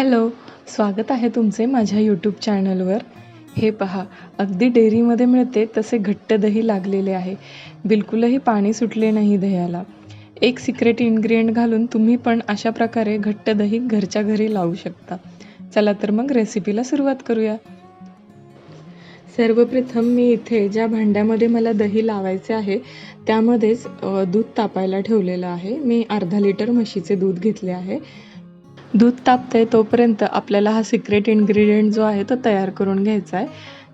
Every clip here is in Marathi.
हॅलो स्वागत आहे तुमचे माझ्या यूट्यूब चॅनलवर हे पहा अगदी डेअरीमध्ये मिळते तसे घट्ट दही लागलेले आहे. बिलकुलही पाणी सुटले नाही दह्याला. एक सिक्रेट इन्ग्रेडियंट घालून तुम्ही पण अशा प्रकारे घट्ट दही घरच्या घरी लावू शकता. चला तर मग रेसिपीला सुरुवात करूया. सर्वप्रथम मी इथे ज्या भांड्यामध्ये मला दही लावायचे आहे त्यामध्येच दूध तापायला ठेवलेलं आहे. मी अर्धा लिटर म्हशीचे दूध घेतले आहे. दूध तापतंय तोपर्यंत आपल्याला हा सिक्रेट इन्ग्रेडियंट जो आहे तो तयार करून घ्यायचा आहे.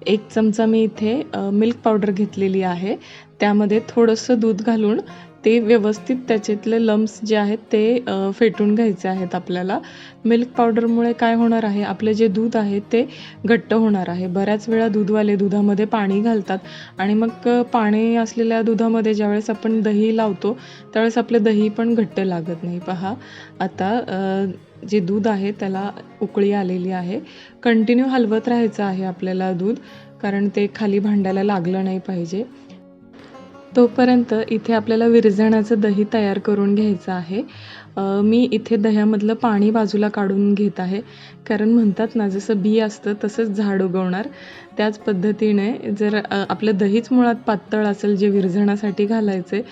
एक चमचा मी इथे मिल्क पावडर घेतलेली आहे. त्यामध्ये थोडंसं दूध घालून ते व्यवस्थित त्याच्यातले लम्स जे आहेत ते फेटून घ्यायचे आहेत आपल्याला. मिल्क पावडरमुळे काय होणार आहे? आपलं जे दूध आहे ते घट्ट होणार आहे. बऱ्याच वेळा दूधवाले दुधामध्ये पाणी घालतात आणि मग पाणी असलेल्या दुधामध्ये ज्यावेळेस आपण दही लावतो त्यावेळेस आपलं दही पण घट्ट लागत नाही. पहा. आता जे दूध आहे त्याला उकळी आलेली आहे. कंटिन्यू हलवत राहायचं आहे आपल्याला दूध कारण ते खाली भांड्याला लागलं नाही पाहिजे. तोपर्यंत इथे आपल्याला विरजणाचं दही तयार करून घ्यायचं आहे. मी इथे दह्यामधलं पाणी बाजूला काढून घेत आहे. कारण म्हणतात ना जसं बी असतं तसंच झाड उगवणार. त्याच पद्धतीने जर आपलं दहीच मुळात पातळ असेल जे विरझणासाठी घालायचे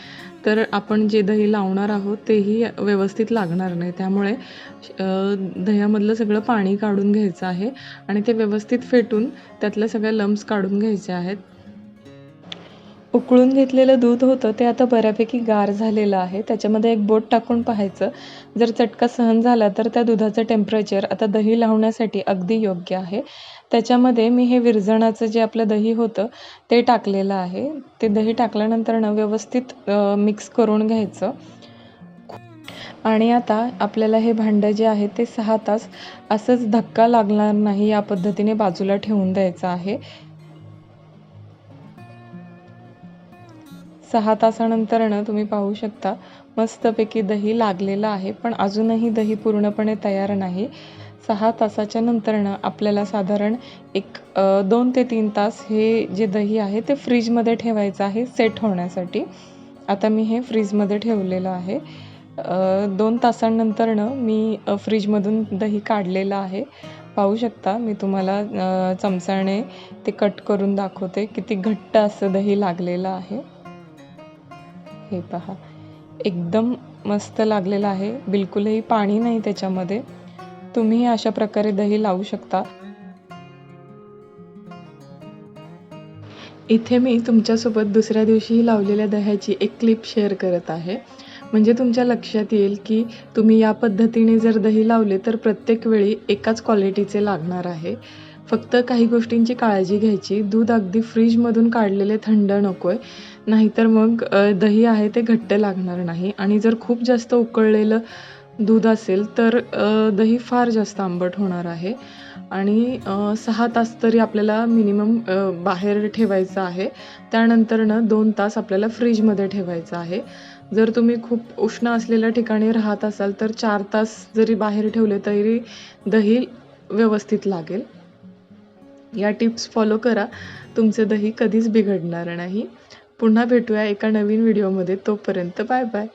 तर आपण जे दही लावणार आहोत तेही व्यवस्थित लागणार नाही. त्यामुळे दह्यामधलं सगळं पाणी काढून घ्यायचं आहे आणि ते व्यवस्थित फेटून त्यातल्या सगळ्या लम्स काढून घ्यायचे आहेत. उकळून घेतलेलं दूध होतं ते आता बऱ्यापैकी गार झालेलं आहे. त्याच्यामध्ये एक बोट टाकून पाहायचं. जर चटका सहन झाला तर त्या दुधाचं टेम्परेचर आता दही लावण्यासाठी अगदी योग्य आहे. त्याच्यामध्ये मी हे विरजणाचं जे आपलं दही होतं ते टाकलेलं आहे. ते दही टाकल्यानंतर ना व्यवस्थित मिक्स करून घ्यायचं. आणि आता आपल्याला हे भांडं जे आहे ते सहा तास असंच धक्का लागणार नाही या पद्धतीने बाजूला ठेवून द्यायचं आहे. सहा तासानंतरनं तुम्ही पाहू शकता मस्तपैकी दही लागलेलं आहे पण अजूनही दही पूर्णपणे तयार नाही. सहा तासाच्या नंतरनं आपल्याला साधारण एक दोन ते तीन तास हे जे दही आहे ते फ्रीजमध्ये ठेवायचं आहे सेट होण्यासाठी. आता मी हे फ्रीजमध्ये ठेवलेलं आहे. दोन तासांनंतरनं मी फ्रीजमधून दही काढलेलं आहे. पाहू शकता मी तुम्हाला चमचाने ते कट करून दाखवते किती घट्ट असं दही लागलेलं आहे. हे पहा. एकदम मस्त लागलेलं आहे. बिलकुलही पाणी नाही त्याच्यामध्ये. तुम्ही अशा प्रकारे दही लावू शकता. इथे मी तुमच्यासोबत दुसऱ्या दिवशीही लावलेल्या दह्याची एक क्लिप शेअर करत आहे. म्हणजे तुमच्या लक्षात येईल की तुम्ही या पद्धतीने जर दही लावले तर प्रत्येक वेळी एकाच क्वालिटीचे लागणार आहे. फक्त काही गोष्टींची काळजी घ्यायची. दूध अगदी फ्रीजमधून काढलेले थंड नको आहे नाहीतर मग दही आहे ते घट्ट लागणार नाही. आणि जर खूप जास्त उकळलेलं दूध असेल तर दही फार जास्त आंबट होणार आहे. आणि सहा तास तरी आपल्याला मिनिमम बाहेर ठेवायचं आहे. त्यानंतरनं दोन तास आपल्याला फ्रीजमध्ये ठेवायचं आहे. जर तुम्ही खूप उष्ण असलेल्या ठिकाणी राहत असाल तर चार तास जरी बाहेर ठेवले तरी दही व्यवस्थित लागेल. या टिप्स फॉलो करा. तुमचे दही कधीच बिघडणार नाही. पुन्हा भेटूया एका नवीन व्हिडिओमध्ये. तोपर्यंत बाय बाय.